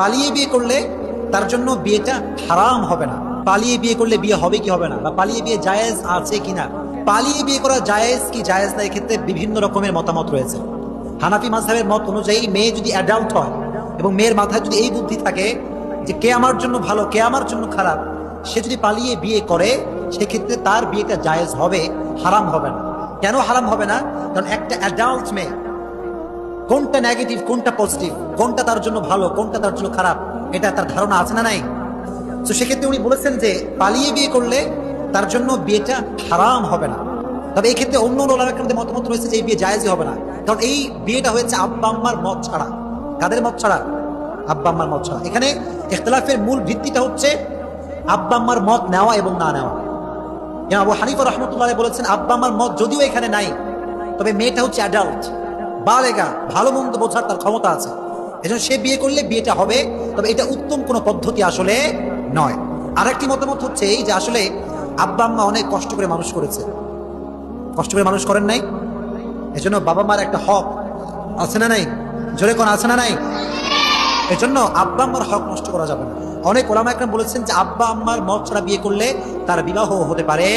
পালিয়ে বিয়ে করলে তার জন্য বিয়েটা হারাম হবে না। পালিয়ে বিয়ে করলে বিয়ে হবে কি হবে না? বা পালিয়ে বিয়ে জায়েজ আছে কিনা পালিয়ে বিয়ে করা জায়েজ কি জায়েজ না? এক্ষেত্রে বিভিন্ন রকমের মতামত রয়েছে। হানাফি মাঝহের মত অনুযায়ী মেয়ে যদি অ্যাডাল্ট হয় এবং মেয়ের মাথায় যদি এই বুদ্ধি থাকে যে কে আমার জন্য ভালো, কে আমার জন্য খারাপ, সে যদি পালিয়ে বিয়ে করে, সেক্ষেত্রে তার বিয়েটা জায়েজ হবে, হারাম হবে না। কেন হারাম হবে না? কারণ একটা অ্যাডাল্ট মেয়ে কোনটা নেগেটিভ কোনটা পজিটিভ কোনটা তার জন্য ভালো, কোনটা তার জন্য খারাপ? এটা তার ধারণা আছে না নাই? তো সেক্ষেত্রে উনি বলেছেন যে পালিয়ে বিয়ে করলে তার জন্য বিয়েটা হারাম হবে না। তবে এই ক্ষেত্রে অন্য ওলামাদের মতামত রয়েছে যে এই বিয়ে জায়েজই হবে না। কারণ এই বিয়েটা হয়েছে আব্বা আম্মার মত ছাড়া। কাদের মত ছাড়া? আব্বা আম্মার মত ছাড়া। এখানে ইখতলাফের মূল ভিত্তিটা হচ্ছে আব্বা আম্মার মত নেওয়া এবং না নেওয়া। আবু হানিফা রহমতুল্লাহ বলেছেন, আব্বা আমার মত যদিও এখানে নাই, তবে মেয়েটা হচ্ছে অ্যাডাল্ট বালেগা, ভালো মন্দ বোঝার তার ক্ষমতা আছে। এজন্য সে বিয়ে করলে বিয়েটা হবে, তবে এটা উত্তম কোনো পদ্ধতি আসলে নয়। আরেকটি মতামত হচ্ছে এই যে আসলে আব্বা আম্মা অনেক কষ্ট করে মানুষ করেছে। কষ্ট করে মানুষ করেন নাই? এজন্য বাবা মার একটা হক আছে না নাই? জোরে কোন আছে না নাই? এজন্য আব্বা আম্মার হক নষ্ট করা যাবে না। অনেক ওলামা একরাম বলেছেন যে আব্বা আম্মার মত ছাড়া বিয়ে করলে তার বিবাহ হতে পারে